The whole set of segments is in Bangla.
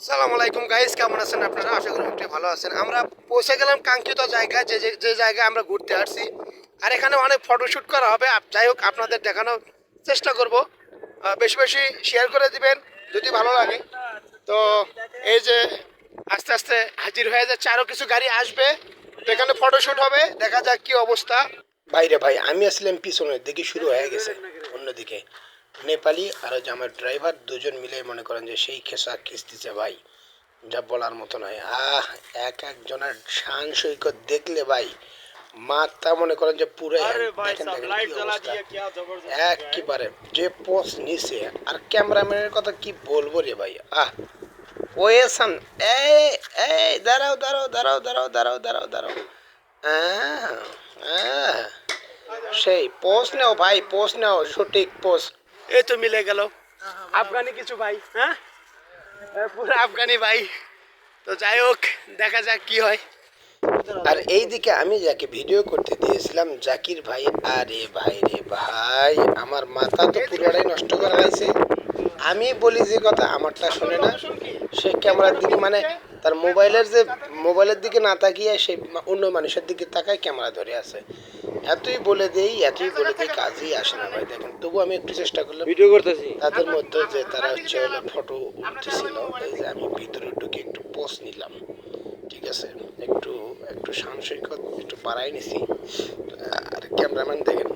সালাম আলাইকুম গাইস কেমন আছেন আপনারা? আশা করি অনেকটাই ভালো আছেন। আমরা পৌঁছে গেলাম কাঙ্ক্ষিত জায়গায়, যে যে- যে জায়গায় আমরা ঘুরতে আসছি। আর এখানে অনেক ফটোশ্যুট করা হবে। যাই হোক, আপনাদের দেখানোর চেষ্টা করব। বেশি বেশি শেয়ার করে দিবেন, যদি ভালো লাগে। তো এই যে আস্তে আস্তে হাজির হয়ে যাচ্ছে আরও কিছু গাড়ি আসবে। তো এখানে ফটোশ্যুট হবে। দেখা যাক কি অবস্থা। বাইরে ভাই, আমি আসলাম পিছনের দিকে, শুরু হয়ে গেছে। অন্যদিকে। নেপালি আর ওই যে আমার ড্রাইভার দুজন মিলে মনে করেন যে সেই খেসা খিস্তিছে ভাই। যা বলার মতো নয়। আহ এক একজনের শান সৈকত দেখলে ভাই মাথা মনে করেন যে পুরো একবারে যে পোস্ট নিছে আর ক্যামেরাম্যানের কথা কি বলব রে ভাই? আহ ওয়েসান এই এই দাঁড়াও দাঁড়াও দাঁড়াও দাঁড়াও দাঁড়াও দাঁড়াও দাঁড়াও। সেই পোস্ট নেও ভাই পোস্ট নেও সঠিক পোস্ট এই তো মিলে গেল। আফগানি কিছু ভাই হ্যাঁ? পুরো আফগানি ভাই। তো যাই হোক দেখা যাক কি হয়। আর এই দিকে আমি যাকে ভিডিও করতে দিয়েছিলাম জাকির ভাই। আরে ভাই রে ভাই আমার মাথা তো পুরোটাই নষ্ট করা লাগছে আমি বলি যে কথা আমারটা শুনে না। সে ক্যামেরার দিকে মানে তার মোবাইলের যে মোবাইলের দিকে না তাকিয়ে সে অন্য মানুষের দিকে তাকায় ক্যামেরা ধরে আছে। এতই বলে দেই এতই বলে দেই কাজই আসে না ভাই দেখেন। তবু আমি একটু চেষ্টা করলাম। ভিডিও করতেছি। তাদের মধ্যে যে তারা হচ্ছে হলো ফটো উঠতেছিল এই যে আমি ভিতরে ঢুকে একটু পোস নিলাম। ঠিক আছে? একটু একটু সাংসৈকত একটু বাড়াই নিছি। আর ক্যামেরাম্যান দেখেন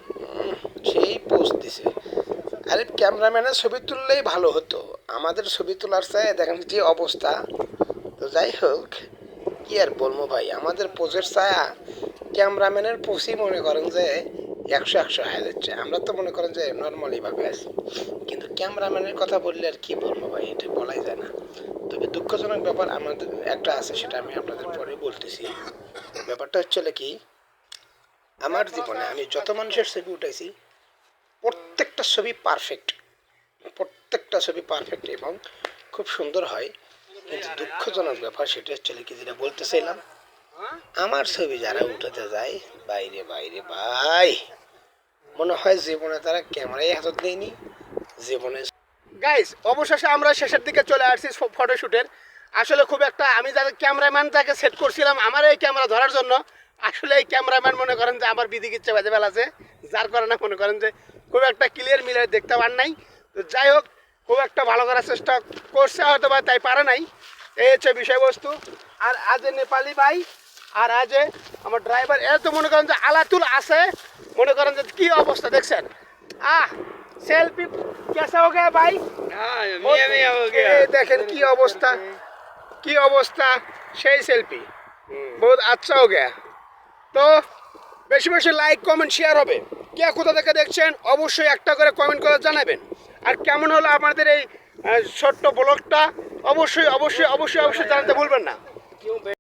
আরে ক্যামেরাম্যানের ছবি তুললেই ভালো হতো। আমাদের ছবি তোলার চাই দেখেন যে অবস্থা। তো যাই হোক, কি আর বলব ভাই, আমাদের পোজের ছায়া ক্যামেরাম্যানের পোষই মনে করেন যে একশো একশো হয়ে যাচ্ছে আমরা তো মনে করেন যে নর্মালি ভাবে আছি। কিন্তু ক্যামেরাম্যানের কথা বললে আর কি বলব ভাই, এটা বলাই যায় না। তবে দুঃখজনক ব্যাপার আমাদের একটা আছে, সেটা আমি আপনাদের পরে বলতেছি। ব্যাপারটা হচ্ছে কি, আমার জীবনে আমি যত মানুষের ছবি উঠাইছি প্রত্যেকটা ছবি পারফেক্ট প্রত্যেকটা ছবি পারফেক্ট এবং খুব সুন্দর হয়। কিন্তু দুঃখজনক ব্যাপার সেটা হচ্ছে কি যেটা বলতে চাইলাম, আমার ছবি যারা উঠাতে যায়, বাইরে বাইরে, ভাই, মনে হয় জীবনে তারা ক্যামেরাই হাতত দেয়নি জীবনে গাইজ অবশেষে আমরা শেষের দিকে চলে আসছি ফটোশুটের আসলে খুব একটা আমি যাদের ক্যামেরাম্যান তাকে সেট করছিলাম, আমার এই ক্যামেরা ধরার জন্য আসলে এই ক্যামেরাম্যান মনে করেন যে আমার বিধি ইচ্ছে বাজে আছে যার কারণে মনে করেন যে খুব একটা ক্লিয়ার মিলে দেখতে পার নাই। তো যাই হোক খুব একটা ভালো করার চেষ্টা করছে হয়তো বা তাই পারে নাই। এই হচ্ছে বিষয়বস্তু। আর আজ নেপালি ভাই আর আজ আমার ড্রাইভার এ তো মনে করেন যে আলাতুল আছে। মনে করেন যে কী অবস্থা দেখছেন? আহ সেলফি কেসা হো গেয়া ভাই? দেখেন কি অবস্থা। কি অবস্থা? সেই সেলফি বহুত আচ্ছা হো গেয়া। তো বেশি বেশি লাইক কমেন্ট শেয়ার হবে। কে কোথা থেকে দেখছেন, অবশ্যই একটা করে কমেন্ট করে জানাবেন। আর কেমন হলো আমাদের এই ছোট্ট ব্লগটা? অবশ্যই অবশ্যই অবশ্যই অবশ্যই জানাতে ভুলবেন না।